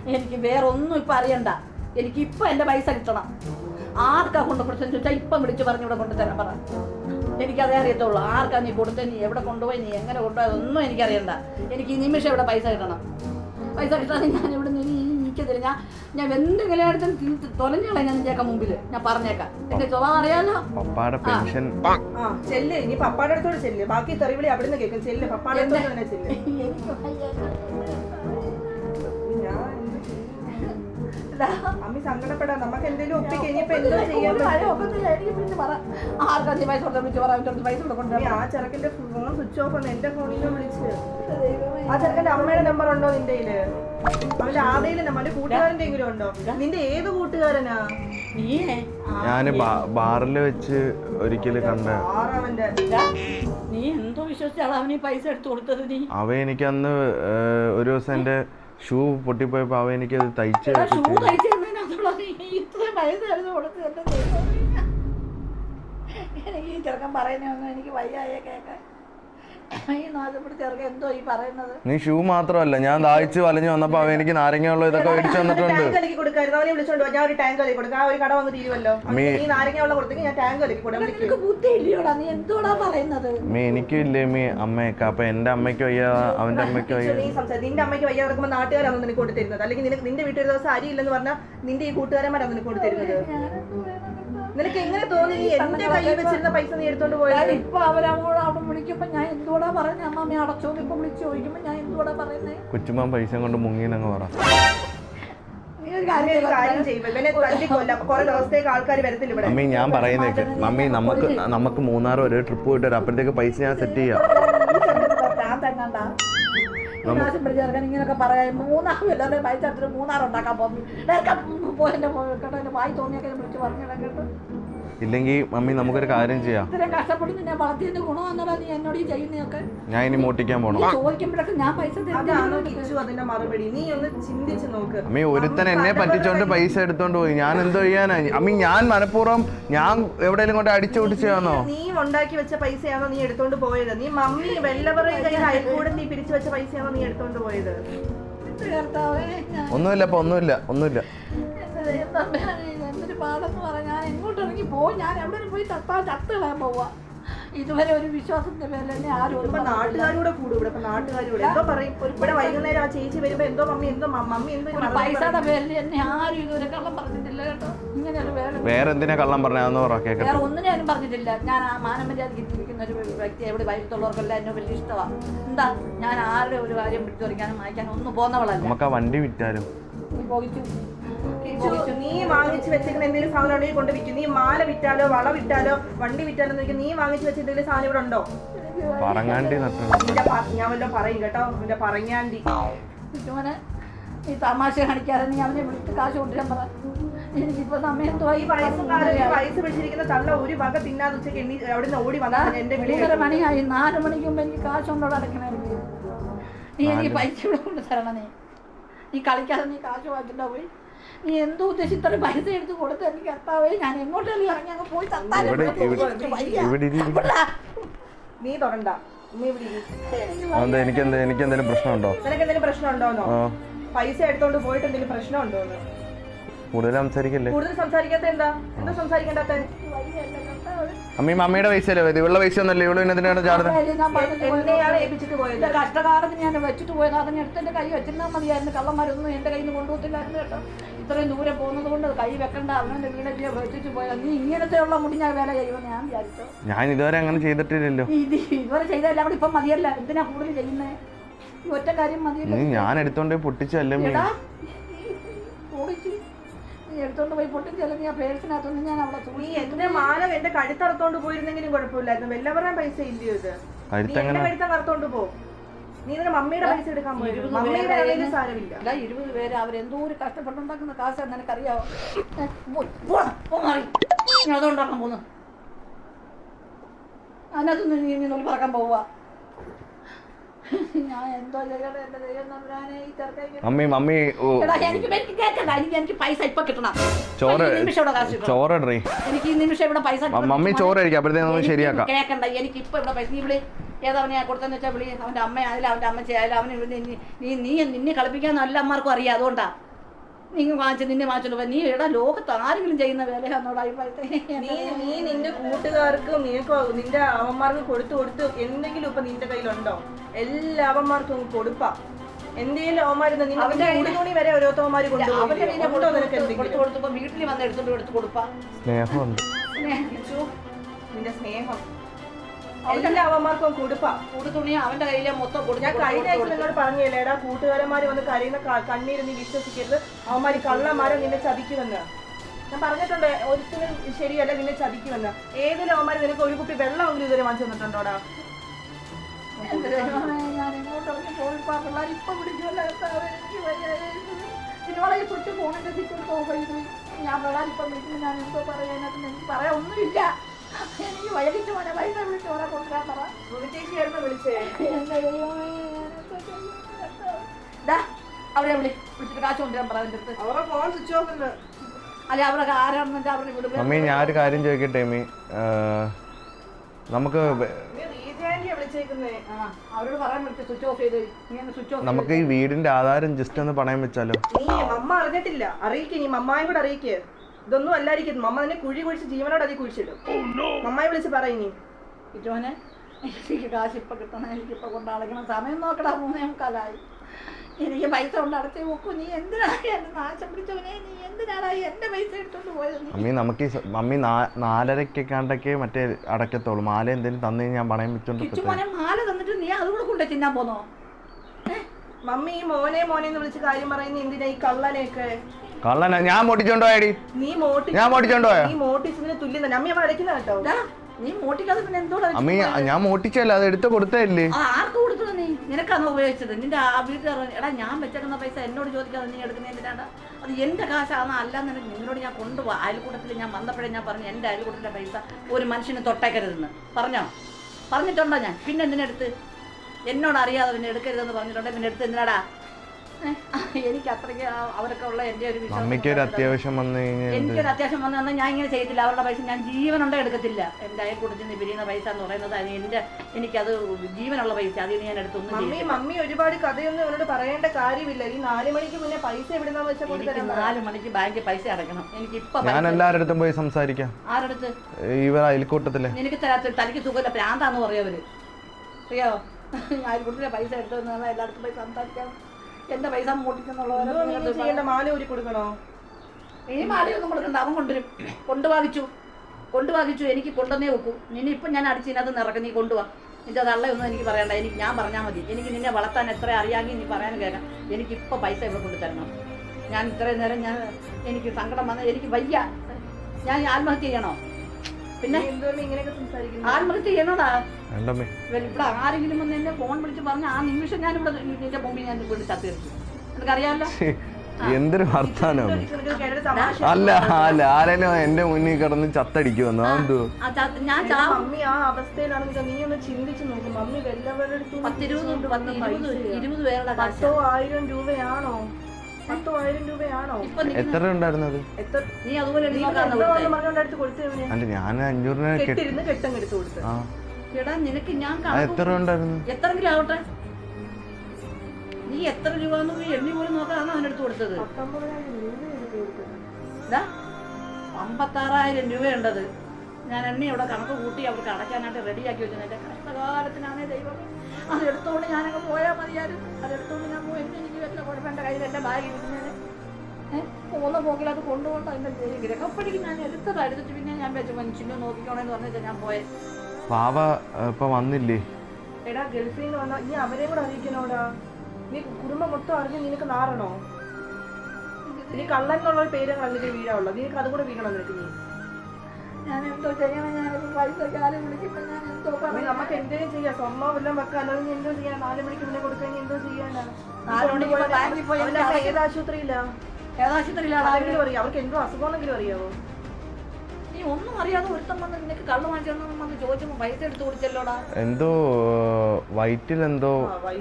എനിക്ക് വേറെ ഒന്നും ഇപ്പൊ അറിയണ്ട. എനിക്ക് ഇപ്പൊ എന്റെ പൈസ കിട്ടണം. ആർക്കാ കൊണ്ട് കൊടുത്തെന്ന് ചോദിച്ചാൽ ഇപ്പം വിളിച്ച് പറഞ്ഞു ഇവിടെ കൊണ്ടുതരാൻ പറ. എനിക്കതേ അറിയത്തുള്ളൂ. ആർക്കാ നീ കൊടുത്തത്? നീ എവിടെ കൊണ്ടുപോയി? നീ എങ്ങനെ കൊണ്ടുപോയി? അതൊന്നും എനിക്കറിയണ്ട. എനിക്ക് ഈ നിമിഷം ഇവിടെ പൈസ കിട്ടണം. പൈസ കിട്ടാതെ ഞാൻ ഇവിടെ നിന്ന് ഇനി നിൽക്കത്തില്ല ഞാൻ ഞാൻ എന്തെങ്കിലും അടുത്ത് തൊലഞ്ഞോളാം ഞാൻ നിന്റെയൊക്കെ മുമ്പിൽ ഞാൻ പറഞ്ഞേക്കാം. എന്റെ സ്വഭാവം അറിയാലോ. പപ്പാടെ പെൻഷൻ. ആ ചെല്ല്. ഇനി പപ്പാടെ അടുത്തോട് ചെല്ല്. ബാക്കി തെറിവിളി അവിടെ നിന്ന് കേൾക്കും. ചെല്ല് പപ്പാടെ തന്നെ ചെല്ല്. അമ്മി സങ്കടപ്പെടാം. നമുക്ക് എന്തെങ്കിലും ഒപ്പിക്ക് ഇനിയിപ്പോ എന്തോ. ചെയ്യാൻ പൈസ? വിളിച്ച്. പൈസ ആ ചെറുക്കന്റെ ഫോൺ സ്വിച്ച് ഓഫ് ആണ്. എന്റെ ഫോണിൽ നിന്ന് വിളിച്ച്. ആ ചെറുക്കന്റെ അമ്മയുടെ നമ്പർ ഉണ്ടോ നിന്റെ കയ്യിൽ? അവന്റെ ആരുടെയും നമ്പർ കൂട്ടുകാരന്റെ എങ്കിലും ഉണ്ടോ? നിന്റെ ഏത് കൂട്ടുകാരനാ? നീയേ? ഞാൻ ബാറിൽ വെച്ച് ഒരിക്കൽ കണ്ട. നീ എന്തോ വിശ്വസിച്ചാണ് അവന് ഈ പൈസ എടുത്തു കൊടുത്തത് നീ. അവ എനിക്കന്ന് ഒരു ദിവസം എന്റെ ഷൂ പൊട്ടിപ്പോയപ്പോൾ അവ എനിക്കത് തയ്ച്ച്. എനിക്ക് ചെറുക്കൻ പറയുന്നതൊന്നും എനിക്ക് വയ്യായ കേൾക്കാൻ നീ ഷൂ മാത്രമല്ല ഞാൻ ദാഹിച്ച് വലഞ്ഞു വന്നപ്പോ അവ എനിക്ക് നാരങ്ങയുള്ള ഇതൊക്കെ മേടിച്ചു തന്നിട്ടുണ്ട് ടാങ്ക് കലക്കി കൊടുക്കായിരുന്നു അവനെ വിളിച്ചോണ്ട് ഞാൻ ഒരു ടാങ്ക് കലക്കി കൊടുക്കാം. ആ ഒരു കട വന്ന് തീരുമല്ലോ നീ നാരങ്ങ വെള്ളം നീ എന്തോടാ പറയുന്നത്? മീ എനിക്കും ഇല്ലേ മീ അമ്മയൊക്കെ. അപ്പൊ എന്റെ അമ്മയ്ക്ക് വയ്യ അവന്റെ അമ്മയ്ക്ക് വയ്യ. നിന്റെ അമ്മയ്ക്ക് വയ്യാതെ നടക്കുമ്പോൾ നാട്ടുകാരാണ് നിനക്ക് കൊടുത്തിരുന്നത് അല്ലെങ്കിൽ നിന്റെ വീട്ടിൽ ഒരു ദിവസം അരി ഇല്ലെന്ന് പറഞ്ഞാൽ നിന്റെ ഈ കൂട്ടുകാരന്മാരാണ് നിനക്ക് കൊടുത്തിരുന്നത് നിനക്ക് എങ്ങനെ തോന്നി നീ എന്റെ കയ്യിൽ വെച്ചിരുന്ന പൈസ നീ എടുത്തോണ്ട് പോയത്? ഇപ്പൊ അവരവളോട് അവിടെ വിളിക്കുമ്പോ ഞാൻ എന്തുകൂടാ പറയുന്നത് അമ്മ അടച്ചോന്ന് ഇപ്പൊ വിളിച്ചു ചോദിക്കുമ്പോ ഞാൻ എന്തുകൂടാ പറയുന്നത് കൊച്ചുമ്മ പൈസ കൊണ്ട് മുങ്ങിയെന്നങ്ങ് പറ. മമ്മി ഞാൻ പറയുന്നേക്ക്. മമ്മി നമുക്ക് നമുക്ക് മൂന്നാർ ഒരു ട്രിപ്പ് പോയിട്ട് അപ്പോഴത്തേക്ക് പൈസ ഞാൻ സെറ്റ് ചെയ്യാം. പ്രാവശ്യം പിടിച്ചേർക്കാൻ ഇങ്ങനെയൊക്കെ പറയാം മൂന്നാറും എല്ലാവരും പൈസ മൂന്നാറുണ്ടാക്കാൻ പോകുന്നു. നേരത്തെ പോയെന്റെ കേട്ടോ എന്റെ വായി തോന്നിയൊക്കെ വിളിച്ച് പറഞ്ഞിടാൻ കേട്ടോ. ഇല്ലെങ്കിൽ മമ്മി നമുക്കൊരു കാര്യം ചെയ്യാം. ഇത്രയും കഷ്ടപ്പെട്ട് നിന്നെ വളർത്തിയതിന്റെ നീ എന്നോട് ഈ ചെയ്യുന്നതൊക്കെ? ഞാൻ ഇനി മോട്ടിക്കാൻ പോണം. നീ ചോദിക്കുമ്പോഴൊക്കെ ഞാൻ പൈസ അതാണോ തരുന്നില്ല കിച്ചു അതിന്റെ മറുപടി. നീ ഒന്ന് ചിന്തിച്ച് നോക്ക്. അമ്മി ഒരുത്തൻ എന്നെ പറ്റിച്ചോണ്ട് പൈസ എടുത്തോണ്ട് പോയി. ഞാൻ എന്തോ ചെയ്യാനാ? അമ്മി ഞാൻ മനഃപൂർവം ഞാൻ എവിടെയെങ്കിലും കൊണ്ട് അടിച്ചു പൊട്ടിച്ചാന്നോ നീ ഉണ്ടാക്കി വെച്ച പൈസയാണോ നീ എടുത്തോണ്ട് പോയത്? നീ മമ്മി കയ്യിൽ അയൽക്കൂടെ നീ പിരിച്ചു വെച്ച പൈസയാണോ നീ എടുത്തോണ്ട് പോയത്? ഒന്നുമില്ല അപ്പൊ ഒന്നുമില്ല ഒന്നുമില്ല. പാടെന്ന് പറഞ്ഞാൽ ഞാൻ എങ്ങോട്ട് ഇറങ്ങി പോയി ഞാൻ എവിടെ പോയി തത്താ ചത്ത് കളയാൻ പോവാ. ഇതുവരെ ഒരു വിശ്വാസത്തിന്റെ പേരിൽ തന്നെ ആരും നാട്ടുകാരൂടെ കൂടും ഇവിടെ നാട്ടുകാരൂടെ. എന്തോ പറയും ഇവിടെ വൈകുന്നേരം ആ ചേച്ചി വരുമ്പോ എന്തോ മമ്മി എന്തോ മമ്മി എന്തോ പൈസയുടെ പേരിൽ തന്നെ ആരും ഇതുവരെ കള്ളം പറഞ്ഞിട്ടില്ല കേട്ടോ. ഇങ്ങനെ ഒരു വേറെ വേറെ എന്തിനാ കള്ളം പറഞ്ഞാന്ന് വേറെ ഒന്നിനും ഞാനും പറഞ്ഞിട്ടില്ല. ഞാൻ ആ മാനമര്യാദയ്ക്ക് ജീവിക്കുന്ന ഒരു വ്യക്തി എവിടെ വൈകിട്ടുള്ളവർക്കെല്ലാം എന്നെ വലിയ ഇഷ്ടമാണ് എന്താ? ഞാൻ ആരുടെ ഒരു കാര്യം പിടിച്ചു പറിക്കാനും വായിക്കാനും ഒന്നും പോന്നവളല്ല. നമുക്ക് ആ വണ്ടി വിറ്റാലും? പോയിച്ചു നീ വാങ്ങിച്ചു വെച്ചിരിക്കുന്ന എന്തെങ്കിലും സാധനം ഉണ്ടെങ്കിൽ കൊണ്ട് വിൽക്കും നീ മാല വിറ്റാലോ വള വിറ്റാലോ വണ്ടി വിറ്റാലോ എന്ന് ചോദിക്കും. നീ വാങ്ങിച്ചു വെച്ച എന്തെങ്കിലും സാധനം ഇവിടെ ഉണ്ടോ? പറങ്ങാണ്ടി ഞാൻ വല്ലതും പറയും കേട്ടോ. എന്റെ പറഞ്ഞാണ്ടി ചുമനെ ഈ തമാശ കാണിക്കാതെ നീ അവനെ വിളിച്ച് കാശ് കൊണ്ടുവരാൻ പറ. എനിക്കിപ്പോ സമയം എന്തോ ഈ വയസ്സ് പിടിച്ചിരിക്കുന്ന തള്ള ഒരു വക തിന്നാതെ ഉച്ചയ്ക്ക് എണ്ണി അവിടെ നിന്ന് ഓടി വന്നാൽ എന്റെ മൂന്നര മണിയായി. നാല് മണിക്ക് മുമ്പ് എനിക്ക് കാശ് കൊണ്ടോടെ അടക്കണേ നീ എനിക്ക് പൈസ ഇവിടെ കൊണ്ട് തരണം നീ. നീ കളിക്കാതെ നീ കാശ് വാങ്ങിച്ചിട്ടാ പോയി. നീ എന്തോ ഉദ്ദേശിച്ച് ഇത്ര പൈസ എടുത്ത് കൊടുത്ത് എനിക്ക് എത്താവേ ഞാൻ എങ്ങോട്ടെങ്കിലും ഇറങ്ങി അങ്ങ് പോയി തത്താലും ഇവിടെ ഇവിടെ ഇവിടെ എനിക്ക് വയ്യ. ഇവിടെ ഇരി. നീ തുടണ്ട നീ ഇവിടെ ഇരി. എനിക്ക് അതെന്താ എനിക്ക് എന്താ എനിക്ക് എന്തെങ്കിലും പ്രശ്നമുണ്ടോ? നിനക്ക് എന്തെങ്കിലും പ്രശ്നം ഉണ്ടോന്നോ ആ. പൈസ എടുത്തോണ്ട് പോയിട്ട് എന്തെങ്കിലും പ്രശ്നം ഉണ്ടോന്ന് കൂടുതൽ സംസാരിക്കല്ലേ? കൂടുതൽ സംസാരിക്കാത്ത എന്താ? എന്താ സംസാരിക്കണ്ടാത്ത? കർത്താവേ. അമ്മി മമ്മിയുടെ പൈസ അല്ലേ ഇവളുടെ പൈസ ഒന്നല്ലേ ഇവൾ പിന്നെ എന്തിനാണ് ചാടുന്നത്? കഷ്ടകാലത്ത് ഞാൻ വെച്ചിട്ട് പോയത്. അത് എടുത്ത് എന്റെ കൈ വെച്ചിരുന്നാൽ മതിയായിരുന്നു. കള്ളന്മാരൊന്നും എന്റെ കയ്യിൽ നിന്ന് കൊണ്ടുപോകത്തില്ലായിരുന്നു കേട്ടോ. ഇത്രയും ദൂരം പോകുന്നത് കൊണ്ട് കൈ വെക്കണ്ട. അവനെ വീടൊക്കെ വെച്ചിട്ട് പോയാൽ നീ ഇങ്ങനത്തെ ഉള്ള മുടി ഞാൻ വേല ചെയ്യുമെന്ന് ഞാൻ വിചാരിച്ചു. ഞാൻ ഇതുവരെ അങ്ങനെ ചെയ്തിട്ടില്ലല്ലോ. ഇത് ഇതുവരെ ചെയ്തല്ല അവിടെ ഇപ്പം മതിയല്ല. എന്തിനാ കൂടുതൽ ചെയ്യുന്നേ? ഒറ്റ കാര്യം മതിയല്ല. നീ ഞാൻ എടുത്തോണ്ട് പൊട്ടിച്ചല്ലേ ഓടിച്ച് നീ എടുത്തോണ്ട് പോയി പൊട്ടിച്ചല്ല നീ ആ പേഴ്സിനകത്തൊന്നും ഞാൻ അവിടെ നീ തൂങ്ങി എന്റെ മാല എന്റെ കഴുത്തറുത്തോണ്ട് പോയിരുന്നെങ്കിലും കുഴപ്പമില്ലായിരുന്നു. വല്ലവരുടെ പൈസ ഇല്ലയോ ഇത്? നീ കഴുത്തങ്ങനെ എന്റെ കഴുത്ത കറുത്തോണ്ട് പോ. നീ നിന്റെ മമ്മിയുടെ പൈസ എടുക്കാൻ പോയി. ഇരുപത് മമ്മിയുടെ പേരെ ആണെങ്കിലും സാരമില്ല. അല്ല ഇരുപത് പേര് അവരെന്തോ ഒരു കഷ്ടപ്പെട്ടുണ്ടാക്കുന്ന കാശാണ് നിനക്കറിയാവോ? ഏ, പോ- പോടാ, പോ മാറി. ഞാൻ അതുകൊണ്ടാക്കാൻ പോന്നു. അതിനകത്തൊന്നും നീ നീ നൂൽ പറക്കാൻ പോവുക ഇപ്പൊ കിട്ടണം. ചോറ്. ചോറ് എനിക്ക് ഈ നിമിഷം ഇവിടെ പൈസ. മമ്മി ചോറ് കഴിക്കാം അപ്പോഴത്തേക്ക് നമുക്ക് എനിക്ക് ശരിയാക്കാം. കേൾക്കണ്ട എനിക്ക് ഇപ്പൊ ഇവിടെ പൈസ നീ വിളി. ഏതവനെ കൊടുത്തെന്ന് വെച്ചാൽ വിളി. അവന്റെ അമ്മ ആയാലും അവന്റെ അമ്മ ചെയ്യാലും അവന് നീ നീ നിന്നെ കളിപ്പിക്കാൻ നല്ല അമ്മമാർക്കും അറിയാം അതുകൊണ്ടാ. നീ വാങ്ങിച്ച് നിന്നെ വാങ്ങിച്ചോണ്ട് പോയി. നീ എടാ ലോകത്ത് ആരെങ്കിലും ചെയ്യുന്ന വേലയാന്നോടാ നീ നീ നിന്റെ കൂട്ടുകാർക്കും നിനക്കോ നിന്റെ അവന്മാർക്കും കൊടുത്തു കൊടുത്ത് എന്തെങ്കിലും ഇപ്പൊ നിന്റെ കയ്യിലുണ്ടോ? എല്ലാ അവന്മാർക്കും കൊടുപ്പാ. എന്തെങ്കിലും അവന്മാരുന്ന് നിന്റെ ഉടുതുണി വരെ ഓരോ അവന്റെ കൊണ്ടുപോകും വീട്ടിൽ വന്ന് എടുത്തോണ്ട് എടുത്ത് കൊടുപ്പാ. സ്നേഹമുണ്ട്. സ്നേഹിച്ചു. നിന്റെ സ്നേഹം. എല്ലാ അവന്മാർക്കും കൊടുപ്പാ. കൂടു തുണി അവന്റെ കയ്യിലെ മൊത്തം കൊടുത്തു ഞാൻ കഴിഞ്ഞ ആഴ്ച നിന്നോട് പറഞ്ഞില്ലേ എടാ കൂട്ടുകാരന്മാര് വന്ന് കരയുന്ന ക- കണ്ണീര് നീ വിശ്വസിക്കരുത്. അവന്മാര് കള്ളന്മാരെ നിന്നെ ചതിക്കുമെന്ന്. ഞാൻ പറഞ്ഞിട്ടുണ്ട് ഒരിക്കലും ശരിയല്ല നിന്നെ ചതിക്കുമെന്ന്. ഏതിലും അവന്മാര് നിനക്ക് ഒരു കുപ്പി വെള്ളമെങ്കിലും ഇതുവരെ വാങ്ങിച്ചു തന്നിട്ടുണ്ടോടാ? എന്റെ ദൈവമേ, ഞാൻ ഇങ്ങോട്ട് ഇറങ്ങി പോയിപ്പോ ആ പിള്ളേർ ഇപ്പൊ പറയാനായിട്ട് എനിക്ക് വയ്യ. ഈ ഫോണിന്റെ ഞാൻ പിള്ളേർ ഇപ്പൊ വിളിക്കുമ്പോൾ ഞാൻ എന്തോ എനിക്ക് പറയാൻ ഒന്നുമില്ല. എനിക്ക് വൈകിട്ട് മോനെ. പൈസ വിളിച്ച് ഓരോ പറ. ദൈവമേ, ദാ, അവരെ വിളി. വിളിച്ചിട്ട് കാശ് കൊണ്ടുവരാൻ പറ അവന്റെ അടുത്ത്. അവരുടെ ഫോൺ സ്വിച്ച് ഓഫ് അല്ലെ അവരൊക്കെ ആരാണെന്ന് മമ്മി ഞാൻ ഒരു കാര്യം ചോദിക്കട്ടെ മമ്മി? നമുക്ക് വെ- നീ റീജാൻഡിയാ വിളിച്ചേക്കുന്നേ. ആ അവരോട് പറയാൻ വിളിച്ച് സ്വിച്ച് ഓഫ് ചെയ്ത്. നീ സ്വിച്ച് ഓഫ് നമുക്ക് ഈ വീടിന്റെ ആധാരം ജസ്റ്റ് ഒന്ന് പണയം വെച്ചാലോ? നീ മമ്മ അറിഞ്ഞിട്ടില്ല. അറിയിക്കേ നീ മമ്മായി കൂടെ അറിയിക്ക്. ഇതൊന്നും അല്ലായിരിക്കും. അമ്മ തന്നെ കുഴി കുഴിച്ച് ജീവനോട് അതി കുഴിച്ചിടും. മമ്മയെ വിളിച്ച് പറയുന്നേ നീ ഇറ്റോനെ എനിക്ക് കാശ് ഇപ്പൊ കിട്ടണം എനിക്ക് ഇപ്പൊ കൊണ്ടടക്കണം സമയം നോക്കടാ മൂന്നേ മുക്കാലായി എനിക്ക് പൈസ കൊണ്ട് അടച്ചു വെക്കും. നീ എന്തിനാണ് എന്നെ നാശം പിടിച്ചവനെ? നീ എന്തിനാണ് എന്റെ പൈസ എടുത്തോണ്ട് പോയത് നീ? മമ്മി നമുക്ക് മമ്മി നാലരക്കാണ്ടൊക്കെ മറ്റേ അടക്കത്തോളൂ മാല എന്തെങ്കിലും തന്നു ഞാൻ പണയം വെച്ചോണ്ട് മാല തന്നിട്ട് നീ അതുകൂടെ കൊണ്ട് തിന്നാൻ പോന്നോ? മമ്മി മോനെ മോനെ എന്ന് വിളിച്ച് കാര്യം പറയുന്ന എന്തിനാ ഈ കള്ളനെയൊക്കെ? കള്ളന. ഞാൻ മോട്ടിച്ചോണ്ട് പോയടി. നീ മോട്ടി ഞാൻ മോട്ടിച്ചോണ്ട് പോയോ? നീ മോട്ടിച്ചതിന് തുല്യം തന്നെ. അമ്മ അവിടെ അടയ്ക്കുന്ന കേട്ടോ. ദാ, നീ മോട്ടിക്കാതെ പിന്നെ എന്തോടാ വെച്ച് അമ്മി പോയത്? ഞാൻ മോട്ടിച്ചല്ല അത് എടുത്ത് കൊടുത്തല്ലേ ആ, ആർക്ക് നീ? നിനക്കാണ് ഉപയോഗിച്ചത്? നിന്റെ ആ എടാ ഞാൻ വെച്ചേക്കുന്ന പൈസ എന്നോട് ചോദിക്കാതെ നീ എടുക്കുന്ന എന്തിനാണ്? അത് എന്റെ കാശാണ് അല്ലാന്ന് നിനക്ക് നിന്നോട് ഞാൻ കൊണ്ടുപോകാം അയൽക്കൂട്ടത്തിൽ ഞാൻ വന്നപ്പോഴേ ഞാൻ പറഞ്ഞു എന്റെ അയൽക്കൂട്ടത്തിലെ പൈസ ഒരു മനുഷ്യന് തൊട്ടേക്കരുതെന്ന്. പറഞ്ഞോ? പറഞ്ഞിട്ടുണ്ടോ ഞാൻ? പിന്നെ എന്തിനെടുത്ത്? എന്നോട് അറിയാതെ പിന്നെ എടുക്കരുതെന്ന് പറഞ്ഞിട്ടുണ്ടെങ്കിൽ പിന്നെ എടുത്ത് എന്തിനാടാ? എനിക്ക് അത്രയ്ക്ക് അവർക്കുള്ള അവരൊക്കെ ഉള്ള എന്റെ ഒരു ഒരു അത്യാവശ്യം വന്നു കഴിഞ്ഞാൽ എനിക്കൊരു അത്യാവശ്യം വന്നു വന്നാൽ ഞാൻ ഇങ്ങനെ ചെയ്തില്ല അവരുടെ പൈസ ഞാൻ ജീവനുണ്ട എടുക്കത്തില്ല. എന്റെ അയൽക്കൂട്ടത്തിൽ നിന്ന് പിരിയുന്ന പൈസ എന്ന് പറയുന്നത് അത് എന്റെ എനിക്കത് ജീവനുള്ള പൈസ. അതിന് ഞാൻ എടുത്തൊന്നും മമ്മി മമ്മി ഒരുപാട് കഥയൊന്നും അവരോട് പറയേണ്ട കാര്യമില്ല. ഈ നാല് മണിക്ക് മുന്നേ പൈസ എവിടുന്നാന്ന് വെച്ചാൽ എനിക്ക് കൊടുത്തരാൻ നാല് മണിക്ക് ബാങ്കിൽ പൈസ അടക്കണം എനിക്ക് ഇപ്പൊ ഞാൻ പൈസ എല്ലാവരുടെ അടുത്തും പോയി സംസാരിക്കാം. ആരടുത്ത്? ഇവർ അയൽക്കൂട്ടത്തിലെ. നിനക്ക് തരാത്ത തനിക്ക് സുഖമില്ല. പ്രാന്താന്ന് പറയവര് അറിയാവോ അയൽക്കൂട്ടത്തിലെ പൈസ എടുത്തു എല്ലായിടത്തും പോയി സംസാരിക്കാം. എന്റെ പൈസ മാല കൊടുക്കണോ? ഇനി മാലയൊന്നും കൊടുക്കണ്ട അവൻ കൊണ്ടുവരും. കൊണ്ടുവാങ്ങിച്ചു. കൊണ്ടുവാങ്ങിച്ചു എനിക്ക് കൊണ്ടുവന്നേ വെക്കൂ. നിന്നെ ഇപ്പം ഞാൻ അടിച്ചതിനകത്ത് നിറക്കും നീ കൊണ്ടുവാ. നിന്റെ തള്ളയൊന്നും എനിക്ക് പറയണ്ട. എനിക്ക് ഞാൻ പറഞ്ഞാൽ മതി. എനിക്ക് നിന്നെ വളർത്താൻ എത്ര അറിയാമെങ്കിൽ നീ പറയാൻ കേൾക്കാം. എനിക്ക് ഇപ്പം പൈസ ഇവിടെ കൊണ്ടു തരണം. ഞാൻ ഇത്രയും നേരം ഞാൻ എനിക്ക് സങ്കടം വന്ന എനിക്ക് വയ്യ. ഞാൻ ആത്മഹത്യ ചെയ്യണോ? പിന്നെ? ആത്മഹത്യ ചെയ്യണോടാ? ഇവിടെ ആരെങ്കിലും വന്ന് എന്നെ ഫോൺ വിളിച്ച് പറഞ്ഞ ആ നിമിഷം ഞാൻ ഇവിടെ നിന്റെ മുമ്പിൽ ഞാൻ വീട് ചത്തിരിച്ചു നിനക്കറിയാമല്ലോ എന്തൊരു വർത്താനം. അല്ല അല്ല ആരെങ്കിലും എന്റെ മുന്നിൽ കിടന്ന് ചത്തടിക്കുമെന്ന് എന്തോ ആ ചാ- ഞാൻ മമ്മി ആ അവസ്ഥയിലാണെങ്കിൽ നീ ഒന്ന് ചിന്തിച്ച് നോക്കും. മമ്മി വല്ലവരുടെ ഇരുപത് പേരുടെ കാശ്. പത്തോ ആയിരം രൂപയാണോ? എത്ര ഉണ്ടായിരുന്നത് അല്ല ഞാൻ അഞ്ഞൂറിന് കെട്ടി കെട്ടിരുന്ന് കെട്ടങ്ങ് എടുത്ത് കൊടുത്ത്. ആ. നിനക്ക് ഞാൻ അത് കണക്ക് എത്ര ഉണ്ടായിരുന്നു? എത്രങ്കിലും ആവട്ടെ. നീ എത്ര രൂപ എണ്ണി പോലും നോക്കാതാണ് അവനെടുത്ത് കൊടുത്തത്. അമ്പത്താറായിരം രൂപയുണ്ടത്. ഞാൻ എന്നെ ഇവിടെ കണക്ക് കൂട്ടി അവർക്ക് അടയ്ക്കാനായിട്ട് റെഡിയാക്കി വെച്ചു എന്റെ കഷ്ടകാലത്തിനാണേ ദൈവം. അത് എടുത്തോണ്ട് ഞാനങ്ങ് പോയാൽ മതിയായിരുന്നു. അത് എടുത്തോണ്ട് ഞാൻ പോയി. എനിക്ക് വല്ല കുഴപ്പം എന്റെ കയ്യിൽ എന്റെ ബാഗ് ഇരിക്കുന്നതിന് ഏഹ് പോകുന്ന പോക്കിൽ അത് കൊണ്ടുപോകണ്ട എന്റെ ഗ്രഹപ്പടിക്ക് ഞാൻ എടുത്തത്. എടുത്തിട്ട് പിന്നെ ഞാൻ വെച്ച് മനുഷ്യനെ നോക്കിക്കോണെന്ന് പറഞ്ഞിട്ട് ഞാൻ പോയത് പാവ ഇപ്പൊ വന്നില്ലേ? എടാ ഗൾഫിൽ നിന്ന് വന്ന നീ അവരെ കൂടെ അറിയിക്കണോടാ? നീ കുടുംബം മൊത്തം അറിഞ്ഞ് നിനക്ക് നാറണോ? നീ കള്ളൻ എന്നുള്ള പേരങ്ങൾ പേര് കളഞ്ഞിട്ട് വീഴാവുള്ളൂ നിനക്ക് അതുകൂടെ വീഴണം നിനക്ക് നീ ഞാൻ എന്തോ ചെയ്യണം ഞാൻ പൈസ കാലം വിളിക്കുമ്പോൾ ഞാൻ എന്തോ അമ്മേ, പറയും നമുക്ക് എന്തേലും ചെയ്യാം? സ്വർണം വല്ലതും വെക്കാം. അല്ലാതെ നീ എന്തോ ചെയ്യാൻ നാല് മണിക്ക് മുന്നേ കൊടുക്കാൻ നീ എന്തോ ചെയ്യാനാണ് നാല് മണിക്ക് ഇപ്പൊ പോയി അവന്റെ അമ്മ ഏത് ആശുപത്രിയില്ല ഏതാശുപത്രിയിലാണ് ആരെങ്കിലും അറിയാം? അവർക്ക് എന്തോ അസുഖമാണെങ്കിലും അറിയാവോ? നീ ഒന്നും അറിയാതെ ഒരുത്തം വന്ന് നിനക്ക് കള്ളു വാങ്ങിച്ചെന്ന് വന്ന് ചോദിച്ചപ്പോൾ പൈസ എടുത്ത് കൊടുത്തല്ലോടാ? എന്തോ വയറ്റിൽ എന്തോ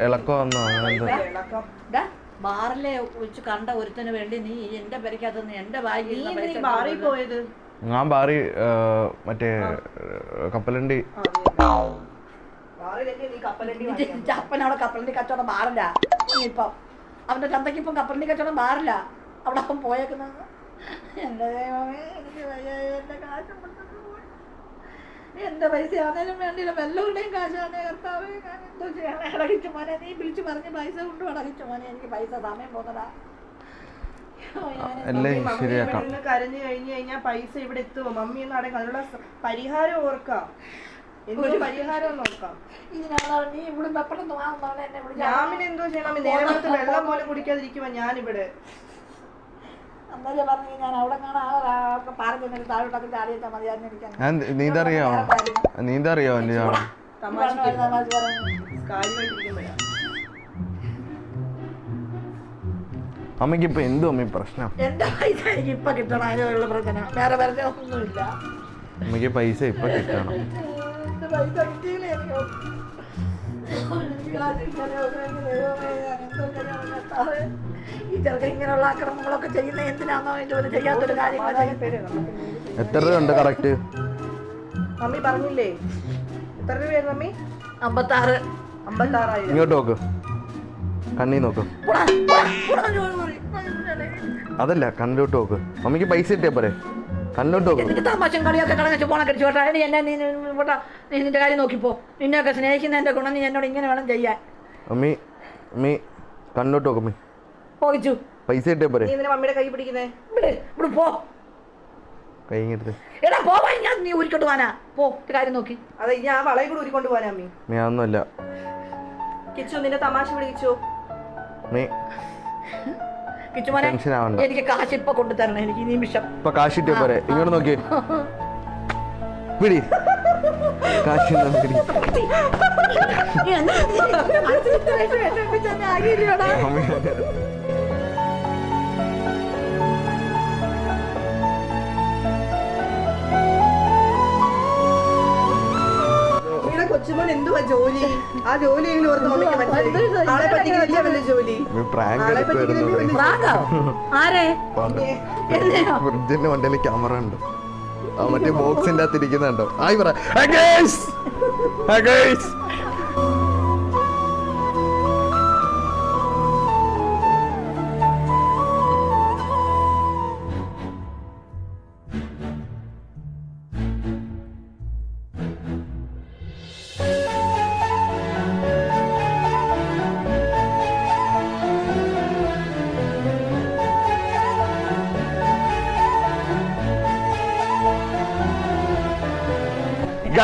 ഇളക്കം വന്നോ? അങ്ങനെ ബാറിലെ വെച്ച് കണ്ട ഒരുത്തിന് വേണ്ടി നീ എന്റെ പെരക്കകത്ത് എന്റെ ബാഗിൽ ബാറിൽ പോയത്? ഞാൻ ബാറി മറ്റേ കപ്പലണ്ടി. അപ്പനവിടെ കപ്പലണ്ടി കച്ചവടം ബാറില്ല. ഇപ്പം അവന്റെ ചന്തയ്ക്ക് ഇപ്പം കപ്പലണ്ടി കച്ചവടം മാറില്ല അവിടെ അപ്പം പോയേക്കുന്നത് കാശും പൈസ ആണേലും വേണ്ടിയില്ല. എല്ലാവരുടെയും കാശാണ് കർത്താവ്. ഞാൻ എന്തോ ചെയ്യണം. ഇടകിച്ചു മോനെ നീ വിളിച്ചു പറഞ്ഞ് പൈസ കൊണ്ട് ഇടകിച്ചു മോനെ. എനിക്ക് പൈസ സമയം പോന്നടാ മമ്മി ശരിയാക്കാം കരഞ്ഞു കഴിഞ്ഞു കഴിഞ്ഞാൽ പൈസ ഇവിടെ എത്തുമോ? മമ്മി എന്ന് അടങ്ങും അതിനുള്ള പരിഹാരം ഓർക്കാം. ഒരു പരിഹാരം നോക്കാം ഞാൻ പിന്നെ എന്തോ ചെയ്യണം? വെള്ളം പോലും കുടിക്കാതിരിക്കുവാ ഞാനിവിടെ. അന്നേരം പറഞ്ഞു ഞാൻ അമ്മയ്ക്ക് ഇപ്പൊ എന്തോ അമ്മ പ്രശ്നം? എന്റെ പൈസ എനിക്ക് ഇപ്പൊ കിട്ടണം? അതിനുള്ള പ്രശ്നം. വേറെ വേറെ ഒന്നുമില്ല അമ്മയ്ക്ക് പൈസ ഇപ്പൊ കിട്ടണം. ഈ ചെറുക്കൻ ഇങ്ങനെയുള്ള ആക്രമണങ്ങളൊക്കെ ചെയ്യുന്ന എന്തിനാണോ ഇതുപോലെ ചെയ്യാത്തൊരു കാര്യങ്ങൾ എത്ര രൂപയുണ്ട് കറക്റ്റ്? മമ്മി പറഞ്ഞില്ലേ? എത്ര രൂപയാണ് മമ്മി? അമ്പത്താറ്. അമ്പത്താറായിരം. ഇങ്ങോട്ട് നോക്ക്. കണ്ണി നോക്ക്. അതല്ല കണ്ണിലോട്ട് നോക്ക്. മമ്മിക്ക് പൈസ കിട്ടിയാ പോരെ. കണ്ണിലോട്ട് നോക്ക്. എനിക്ക് തമാശം കളിയൊക്കെ കളഞ്ഞു പോണ കടിച്ചു കേട്ടോ നീ എന്നെ നീ നീ പോട്ടാ നീ നിന്റെ കാര്യം നോക്കിപ്പോ. നിന്നെയൊക്കെ സ്നേഹിക്കുന്നതിന്റെ ഗുണം നീ എന്നോട് ഇങ്ങനെ വേണം ചെയ്യാൻ. കണ്ണിലോട്ട് നോക്ക് പോയിച്ചു പൈസ കിട്ടിയാ പോരെ. നീ മമ്മിയുടെ കൈ പിടിക്കുന്നേ? ഇവിടെ ഇവിടെ പോ. കൈ എടാ ഞാൻ നീ ഊരിക്കോട്ട് പോവാനാ പോ കാര്യം നോക്കി. അതെ ഞാൻ വളയും കൂടി അതൊന്നുമല്ല. കിച്ചു നിന്റെ തമാശ പിടിച്ചു അമ്മി കിച്ചുമോനെ ടെൻഷൻ ആവണ്ട എനിക്ക് കാശ് ഇപ്പൊ കൊണ്ടു തരണം എനിക്ക് ഈ നിമിഷം. ഇപ്പൊ കാശ് കിട്ടിയാ പോരെ ഇങ്ങോട്ട് നോക്കി. പിടി കാശ് ഇങ്ങോട്ട് പിടി നീ കൊച്ചുമോൻ എന്തുവാ ജോലി? ആ ജോലി എങ്കിലും ഓർത്ത് മമ്മിക്ക് മനസ്സിലായി? ആളെ പറ്റിക്കില്ല വലിയ ജോലി. ആളെ എടുക്കുമായിരുന്നു വലിയ പ്രാങ്കോ? ആരെ? എന്നെയോ ഫ്രിഡ്ജിന്റെ വണ്ടിയിൽ ക്യാമറ ഉണ്ട് ആ മറ്റേ ബോക്സിന്റെ അകത്ത് ഇരിക്കുന്നുണ്ടോ? ആയി പറ.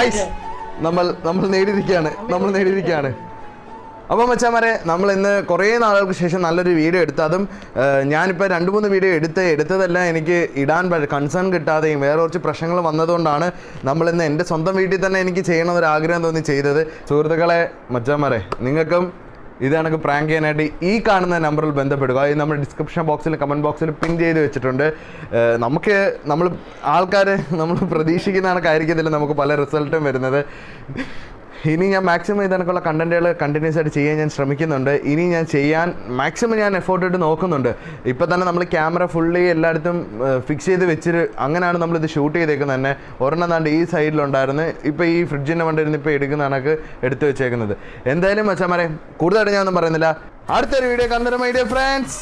ഗൈസ് നമ്മൾ നമ്മൾ നേടിയിരിക്കുകയാണ്. നമ്മൾ നേടിയിരിക്കുകയാണ്. അപ്പോൾ മച്ചാമാരെ നമ്മൾ ഇന്ന് കുറേ നാളുകൾക്ക് ശേഷം നല്ലൊരു വീഡിയോ എടുത്തു. അതും ഞാനിപ്പോൾ രണ്ട് മൂന്ന് വീഡിയോ എടുത്ത് എടുത്തതെല്ലാം എനിക്ക് ഇടാൻ കൺസേൺ കിട്ടാതെയും വേറെ കുറച്ച് പ്രശ്നങ്ങൾ വന്നതുകൊണ്ടാണ് നമ്മൾ ഇന്ന് എന്റെ സ്വന്തം വീട്ടിൽ തന്നെ എനിക്ക് ചെയ്യണമെന്നൊരു ആഗ്രഹം തോന്നി ചെയ്തത്. സുഹൃത്തുക്കളെ മച്ചാമാരെ നിങ്ങൾക്കും ഇത് കണക്ക് പ്രാങ്ക് ചെയ്യാനായിട്ട് ഈ കാണുന്ന നമ്പറിൽ ബന്ധപ്പെടുക. ഈ നമ്മൾ ഡിസ്ക്രിപ്ഷൻ ബോക്സിൽ കമന്റ് ബോക്സിൽ പിൻ ചെയ്ത് വെച്ചിട്ടുണ്ട്. നമുക്ക് നമ്മൾ ആൾക്കാർ നമ്മൾ പ്രതീക്ഷിക്കുന്ന കണക്കായിരിക്കത്തില്ല നമുക്ക് പല റിസൾട്ടും വരുന്നത്. ഇനി ഞാൻ മാക്സിമം ഇത് കണക്കുള്ള കണ്ടന്റുകൾ കണ്ടിന്യൂസ് ആയിട്ട് ചെയ്യാൻ ഞാൻ ശ്രമിക്കുന്നുണ്ട്. ഇനി ഞാൻ ചെയ്യാൻ മാക്സിമം ഞാൻ എഫോർട്ട് ഇട്ട് നോക്കുന്നുണ്ട്. ഇപ്പം തന്നെ നമ്മൾ ക്യാമറ ഫുള്ളി എല്ലായിടത്തും ഫിക്സ് ചെയ്ത് വെച്ചിട്ട് അങ്ങനെയാണ് നമ്മളിത് ഷൂട്ട് ചെയ്തേക്കുന്നത് തന്നെ. ഒരെണ്ണം താണ്ട് ഈ സൈഡിലുണ്ടായിരുന്നു ഇപ്പോൾ ഈ ഫ്രിഡ്ജിന്റെ വണ്ടിരുന്ന് ഇപ്പോൾ എടുക്കുന്ന കണക്ക് എടുത്തു വെച്ചേക്കുന്നത്. എന്തായാലും മച്ചാമാരെ കൂടുതലായിട്ട് ഞാനൊന്നും പറയുന്നില്ല. അടുത്തൊരു വീഡിയോ കണ്ടു my dear friends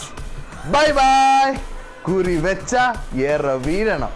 bye bye കുറി വെച്ച ഏറെ വീഴണം